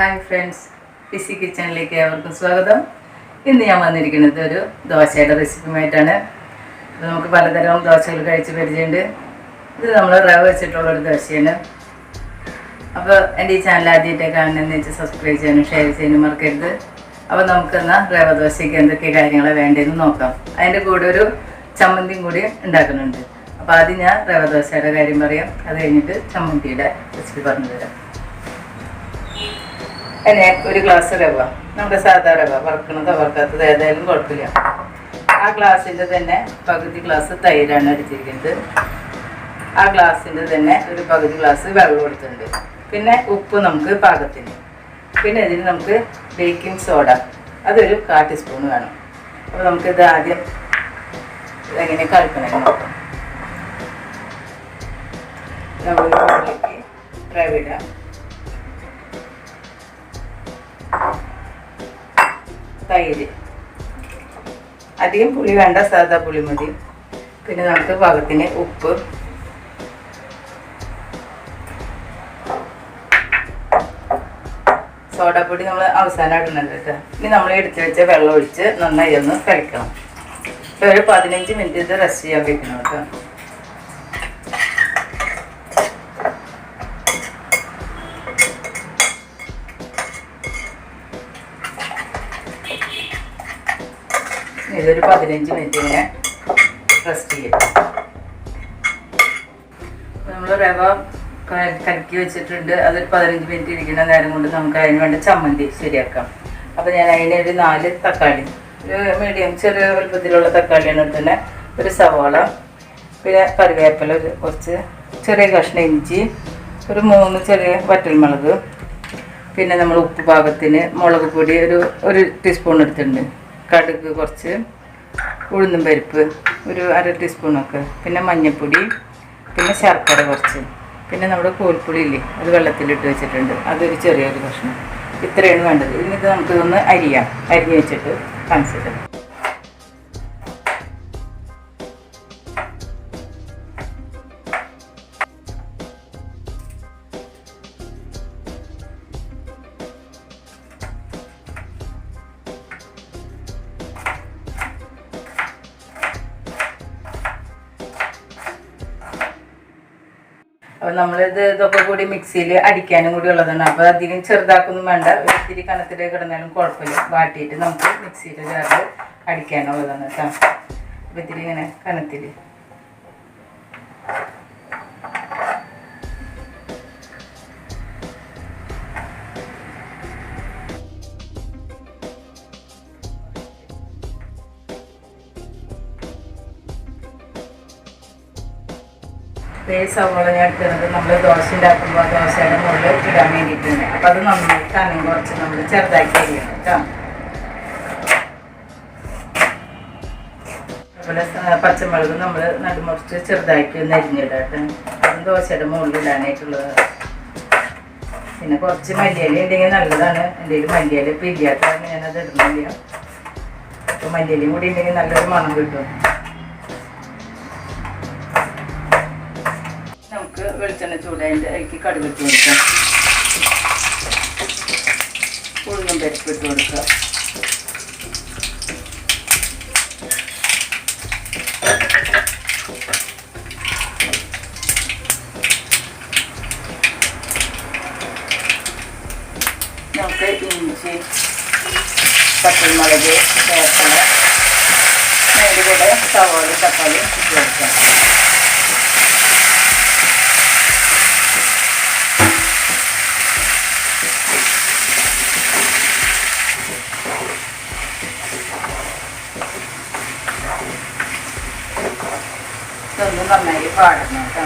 Hi friends PC കിച്ചണിലേക്ക് ഏവർക്കും സ്വാഗതം. ഇന്ന് ഞാൻ വന്നിരിക്കുന്നത് ഒരു ദോശയുടെ റെസിപ്പിയുമായിട്ടാണ്. അത് നമുക്ക് പലതരം ദോശകൾ കഴിച്ച് പരിചയമുണ്ട്. ഇത് നമ്മൾ റവ് വെച്ചിട്ടുള്ള ഒരു ദോശയാണ്. അപ്പോൾ എന്റെ ഈ ചാനൽ ആദ്യമായിട്ട് കാണുന്നതെന്ന് വെച്ചാൽ സബ്സ്ക്രൈബ് ചെയ്യാനും ഷെയർ ചെയ്യാനും മറക്കരുത്. അപ്പോൾ നമുക്കെന്നാൽ റവ ദോശയ്ക്ക് എന്തൊക്കെ കാര്യങ്ങളാണ് വേണ്ടതെന്ന് നോക്കാം. അതിന്റെ കൂടെ ഒരു ചമ്മന്തിയും കൂടി ഉണ്ടാക്കുന്നുണ്ട്. അപ്പോൾ ആദ്യം ഞാൻ റവ ദോശയുടെ കാര്യം പറയാം. അത് കഴിഞ്ഞിട്ട് ചമ്മന്തിയുടെ റെസിപ്പി പറഞ്ഞു തരാം അതിന് ഒരു ഗ്ലാസ് റവ നമ്മുടെ സാധാ റവ വറുക്കണതോ വറുക്കാത്തത് ഏതായാലും കുഴപ്പമില്ല. ആ ഗ്ലാസ്സിന്റെ തന്നെ പകുതി ഗ്ലാസ് തൈരാണ് എടുത്തിരിക്കുന്നത് ആ ഗ്ലാസ്സിന്റെ തന്നെ ഒരു പകുതി ഗ്ലാസ് വെള്ളം കൊടുത്തിട്ടുണ്ട്. പിന്നെ ഉപ്പ് നമുക്ക് പാകത്തിന്. പിന്നെ ഇതിന് നമുക്ക് ബേക്കിംഗ് സോഡ അതൊരു കാ ടീസ്പൂൺ വേണം. അപ്പോൾ നമുക്ക് ഇത് ആദ്യം ഇതെങ്ങനെ കലക്കണം നോക്കാം. നമ്മൾ റവ തൈര് അധികം പുളി വേണ്ട സാധാ പുളി മതി. പിന്നെ നമുക്ക് പാകത്തിന് ഉപ്പ്. സോഡാപ്പൊടി നമ്മൾ അവസാനം ഇടുന്നുണ്ട് കേട്ടോ. ഇനി നമ്മൾ എടുത്തു വെച്ച വെള്ളം ഒഴിച്ച് നന്നായി ഒന്ന് കഴിക്കണം ഒരു പതിനഞ്ച് മിനിറ്റ് ഇത് റെസ്റ്റ് ചെയ്യാൻ വെക്കണം കേട്ടോ. ഇതൊരു പതിനഞ്ച് മിനിറ്റ് ഇങ്ങനെ റെസ്റ്റ് ചെയ്യും. നമ്മൾ റവ കലക്കി വെച്ചിട്ടുണ്ട്. അതൊരു പതിനഞ്ച് മിനിറ്റ് ഇരിക്കുന്ന നേരം കൊണ്ട് നമുക്ക് അതിന് വേണ്ട ചമ്മന്തി ശരിയാക്കാം. അപ്പോൾ ഞാൻ അതിന് ഒരു നാല് തക്കാളി ഒരു മീഡിയം ചെറിയ വലുപ്പത്തിലുള്ള തക്കാളിയാണ് തന്നെ ഒരു സവാള പിന്നെ കറിവേപ്പില ഒരു കുറച്ച് ചെറിയ കഷ്ണം ഇഞ്ചി ഒരു മൂന്ന് ചെറിയ വറ്റൽമുളക് പിന്നെ നമ്മൾ ഉപ്പ് പാകത്തിന് മുളക് പൊടി ഒരു ഒരു ടീസ്പൂൺ എടുത്തിട്ടുണ്ട്. കടുക് കുറച്ച് ഉഴുന്നും പരിപ്പ് ഒരു അര ടീസ്പൂണൊക്കെ പിന്നെ മഞ്ഞൾപ്പൊടി പിന്നെ ശർക്കര കുറച്ച്. പിന്നെ നമ്മുടെ കോൽപ്പൊടി ഇല്ലേ അത് വെള്ളത്തിലിട്ട് വെച്ചിട്ടുണ്ട്. അതൊരു ചെറിയൊരു കഷ്ണം. ഇത്രയാണ് വേണ്ടത്. ഇനി ഇത് നമുക്കിതൊന്ന് അരിയാം. അരിഞ്ഞ് വെച്ചിട്ട് കാണിച്ചിട്ട് അപ്പോൾ നമ്മളിത് ഇതൊക്കെ കൂടി മിക്സിയിൽ അടിക്കാനും കൂടി ഉള്ളതാണ്. അപ്പോൾ അധികം ചെറുതാക്കൊന്നും വേണ്ട. ഒത്തിരി കനത്തിൽ കിടന്നാലും കുഴപ്പമില്ല. വാട്ടിയിട്ട് നമുക്ക് മിക്സിയിൽ ചേർത്ത് അടിക്കാനുള്ളതാണ് കേട്ടോ. അപ്പോൾ ഇത്തിരി ഇങ്ങനെ കനത്തിൽ സവോള ഞാൻ എടുക്കുന്നത് നമ്മൾ ദോശ ഉണ്ടാക്കുമ്പോൾ ദോശയുടെ മുകളിൽ ഇടാൻ വേണ്ടിയിട്ടുണ്ട് അപ്പം അത് നന്നായി കനം കുറച്ച് നമ്മൾ ചെറുതാക്കി അരിയണം കേട്ടോ. അതുപോലെ പച്ചമുളക് നമ്മൾ നടുമുറിച്ച് ചെറുതാക്കി ഒന്ന് അരിഞ്ഞിടാം അതും ദോശയുടെ മുകളിൽ ഇടാനായിട്ടുള്ളത്. പിന്നെ കുറച്ച് മല്ലിയല ഉണ്ടെങ്കിൽ നല്ലതാണ്. എന്റെ മല്ലിയല മല്ലിയില ഇല്ലാത്ത ഞാനത് ഇടുന്നില്ല. അപ്പോൾ മല്ലിയിലയും കൂടി ഉണ്ടെങ്കിൽ നല്ലൊരു മണം കിട്ടും. കടുക് ഇട്ട് കൊടുക്കാം ഉഴുന്നും പരിപ്പ് ഇട്ട് കൊടുക്കുക നമുക്ക് ഇഞ്ചി പച്ചമുളക് വേപ്പില അതിന്റെ കൂടെ സവാള തക്കാളി ഇട്ട് കൊടുക്കാം നന്നായി പാടണം കേട്ടോ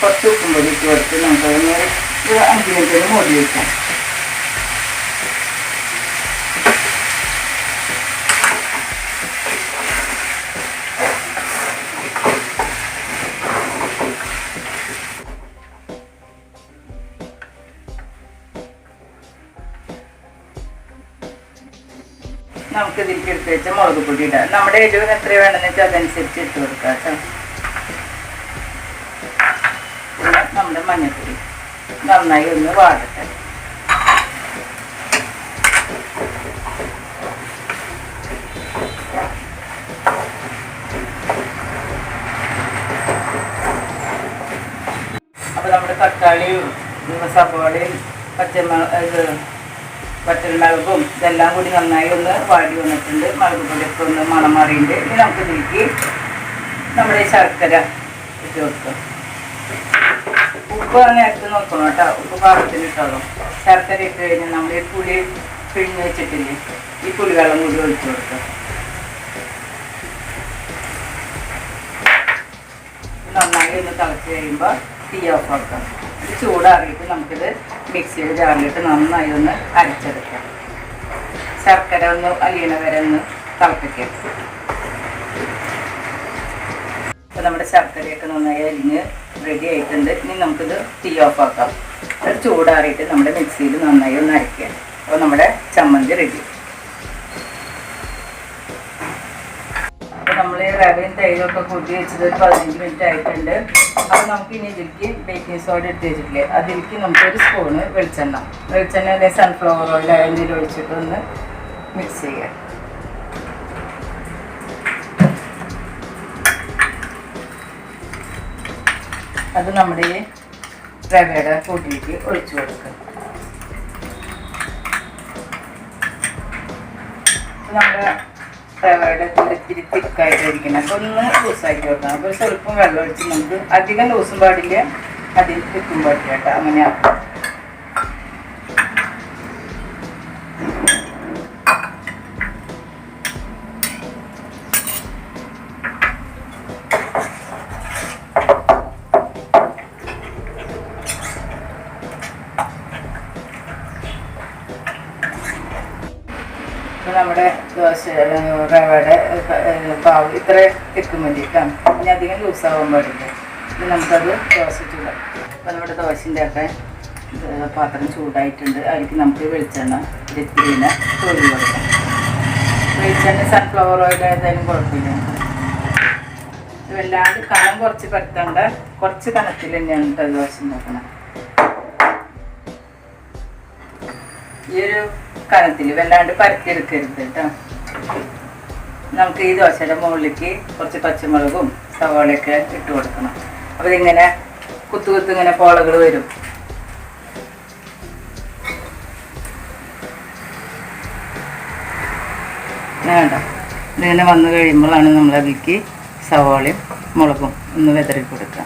കുറച്ച് ഉപ്പും പൊടി ഇട്ട് കൊടുത്ത് നമുക്ക് അതൊന്ന് ഒരു അഞ്ച് മിനിറ്റ് മൂടി വയ്ക്കാം നമുക്ക് ഇതിലേക്ക് എടുത്ത് വെച്ച മുളക് പൊടി ഇടാം. നമ്മുടെ എരിവിന് എത്ര വേണമെന്ന് വെച്ചാൽ അതനുസരിച്ച് ഇട്ട് കൊടുക്കാം കേട്ടോ. നമ്മുടെ മഞ്ഞൾപ്പൊടി നന്നായി ഒന്ന് വാടട്ടെ. അപ്പൊ നമ്മുടെ തക്കാളിയും സവാളയും പച്ചമുളക് വറ്റൽമുളകും ഇതെല്ലാം കൂടി നന്നായി ഒന്ന് വാടി വന്നിട്ടുണ്ട്. മുളക് പൊടിയൊക്കെ ഒന്ന് മണം മാറിയിട്ട് ഇനി നമുക്ക് നീക്കി നമ്മുടെ ശർക്കര ഇട്ട് കൊടുക്കാം. ഉപ്പ് പറഞ്ഞ ഇട്ട് നോക്കണം കേട്ടോ. ഉപ്പ് പാകത്തിന് ഇട്ടോളൂ. ശർക്കര ഇട്ട് കഴിഞ്ഞാൽ നമ്മൾ ഈ പുളി പിഴിഞ്ഞ് വെച്ചിട്ടില്ലേ ഈ പുളിവെള്ളം കൂടി ഒഴിച്ചു കൊടുക്കാം. നന്നായി ഒന്ന് തിളച്ച് കഴിയുമ്പോൾ തീ ഓഫ് ആക്കാം. ചൂടാറിയിട്ട് നമുക്കിത് മിക്സിയിൽ ജാറിലിട്ട് നന്നായി ഒന്ന് അരച്ചെടുക്കാം. ശർക്കര ഒന്ന് അലിയണ വരെ ഒന്ന് തിളപ്പിക്കാം. അപ്പോൾ നമ്മുടെ ശർക്കരയൊക്കെ നന്നായി അലിഞ്ഞ് റെഡി ആയിട്ടുണ്ട്. ഇനി നമുക്കിത് ടീ ഓഫ് ആക്കാം. ചൂടാറിയിട്ട് നമ്മുടെ മിക്സിയിൽ നന്നായി ഒന്ന് അരയ്ക്കാം. അപ്പോൾ നമ്മുടെ ചമ്മന്തി റെഡി റവയും തൈരൊക്കെ കൂട്ടി വെച്ചത് ഒരു പതിനഞ്ച് മിനിറ്റ് ആയിട്ടുണ്ട്. അപ്പോൾ നമുക്ക് ഇനി ഇതിലേക്ക് ബേക്കിംഗ് സോഡ എടുത്ത് വെച്ചിട്ടില്ലേ? അതിലേക്ക് നമുക്കൊരു സ്പൂണ് വെളിച്ചെണ്ണ. വെളിച്ചെണ്ണ അല്ലെങ്കിൽ സൺഫ്ലവർ ഓയിൽ എന്തെങ്കിലും ഒഴിച്ചിട്ട് ഒന്ന് മിക്സ് ചെയ്യാം. അത് നമ്മുടെ ഈ റവയുടെ കൂട്ടിലേക്ക് ഒഴിച്ചു കൊടുക്കുക നമ്മുടെ റവയുടെ ഇത്തിരി തിക്കായിട്ട് ഇരിക്കണം അപ്പോൾ ഒന്ന് ലൂസാക്കി കൊടുക്കണം അപ്പോൾ സ്വല്പം വെള്ളം ഒഴിച്ച് നമുക്ക് അധികം ലൂസും പാടില്ല. അധികം തിക്കും പാടില്ല കേട്ടോ. അങ്ങനെ ഇപ്പൊ നമ്മുടെ ദോശ റവയുടെ പാവ് ഇത്ര തിക്ക് വേണ്ടിയിട്ടാണ്. ഇനി അധികം ലൂസാവാൻ പാടില്ല. ഇനി നമുക്കത് ദോശ ചൂടാം അപ്പം നമ്മുടെ ദോശന്റെ ഒക്കെ പാത്രം ചൂടായിട്ടുണ്ട്. അതിലേക്ക് നമുക്ക് വെളിച്ചെണ്ണ ഇത്തിരിനെ തൊഴിൽ കൊടുക്കാം. വെളിച്ചെണ്ണ സൺഫ്ലവർ ഓയിൽ ഏതായാലും കുഴപ്പമില്ല. വല്ലാണ്ട് കനം കുറച്ച് പരത്തണ്ട കുറച്ച് കനത്തിൽ തന്നെയാണ് കേട്ടോ ദോശ നോക്കണം ഈ ഒരു കനത്തിൽ വല്ലാണ്ട് പരത്തിയെടുക്കരുത് കേട്ടോ നമുക്ക് ഈ ദോശയുടെ മുകളിലേക്ക് കുറച്ച് പച്ചമുളകും സവാളയൊക്കെ ഇട്ട് കൊടുക്കണം. അപ്പോൾ ഇതിങ്ങനെ കുത്തു കുത്ത് ഇങ്ങനെ പോളകൾ വരും. വേണ്ട ഇതിങ്ങനെ വന്നു കഴിയുമ്പോഴാണ് നമ്മളതിലേക്ക് സവാളയും മുളകും ഒന്ന് വിതറി കൊടുക്കുക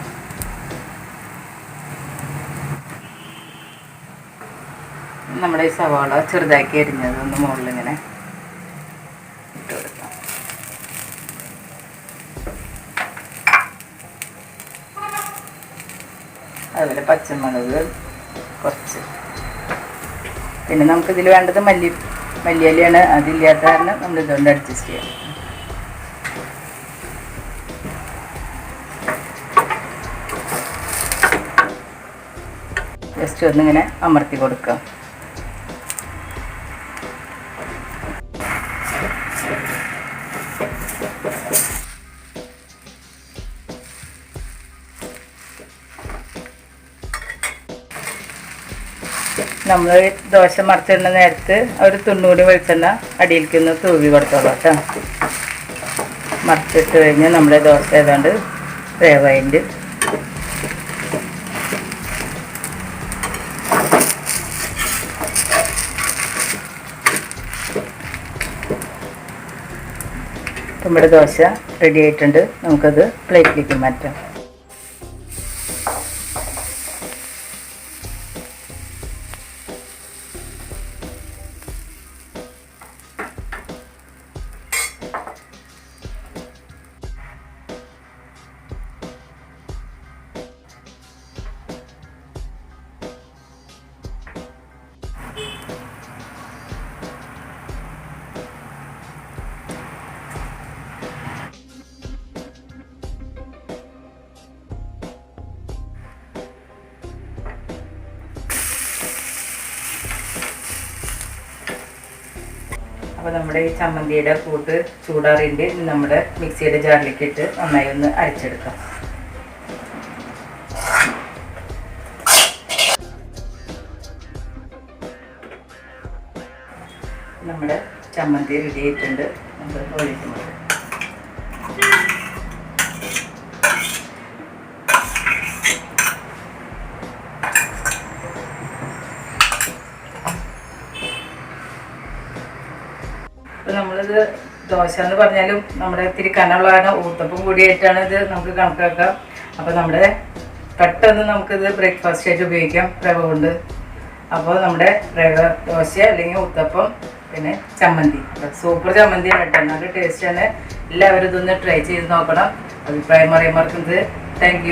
നമ്മുടെ ഈ സവാള ചെറുതാക്കി അരിഞ്ഞത് ഒന്ന് മുകളിൽ ഇങ്ങനെ ഇട്ട് കൊടുക്കാം. അതുപോലെ പച്ചമുളക് കുറച്ച്. പിന്നെ നമുക്കിതിൽ വേണ്ടത് മല്ലി മല്ലിയിലയാണ്. അതില്ലാത്ത കാരണം നമ്മൾ ഇതുകൊണ്ട് അഡ്ജസ്റ്റ് ചെയ്യാം. ജസ്റ്റ് ഒന്നിങ്ങനെ അമർത്തി കൊടുക്കുക നമ്മൾ ദോശ മറച്ചിടുന്ന നേരത്ത് ഒരു തൊണ്ണൂറ് വെളിച്ചെണ്ണ അടിയിലേക്ക് ഒന്ന് തൂവി കൊടുത്തോളൂ കേട്ടോ. മറച്ചിട്ട് കഴിഞ്ഞാൽ നമ്മുടെ ദോശ ഏതാണ്ട് വേവായിട്ട് നമ്മുടെ ദോശ റെഡി ആയിട്ടുണ്ട്. നമുക്കത് പ്ലേറ്റിലേക്ക് മാറ്റാം. അപ്പോൾ നമ്മുടെ ഈ ചമ്മന്തിയുടെ കൂട്ട് ചൂടാറിന്റെ നമ്മുടെ മിക്സിയുടെ ജാറിലേക്ക് ഇട്ട് നന്നായി ഒന്ന് അരച്ചെടുക്കാം. നമ്മുടെ ചമ്മന്തി റെഡി ആയിട്ടുണ്ട്. നമ്മൾ ഒഴിക്കുന്നത് ഇപ്പൊ നമ്മളിത് ദോശ എന്ന് പറഞ്ഞാലും നമ്മുടെ ഇത്തിരി കനമുള്ളതാണ്. ഊത്തപ്പം കൂടിയായിട്ടാണ് ഇത് നമുക്ക് കണക്കാക്കാം. അപ്പോൾ നമ്മുടെ പെട്ടെന്ന് നമുക്കിത് ബ്രേക്ക്ഫാസ്റ്റ് ആയിട്ട് ഉപയോഗിക്കാം റവ കൊണ്ട്. അപ്പോൾ നമ്മുടെ റവ ദോശ അല്ലെങ്കിൽ ഊത്തപ്പം പിന്നെ ചമ്മന്തി. സൂപ്പർ ചമ്മന്തിയാണ് കേട്ടോ. നല്ല ടേസ്റ്റാണ് എല്ലാവരും ഇതൊന്ന് ട്രൈ ചെയ്ത് നോക്കണം. അഭിപ്രായം അറിയാൻ മറക്കുന്നത് താങ്ക്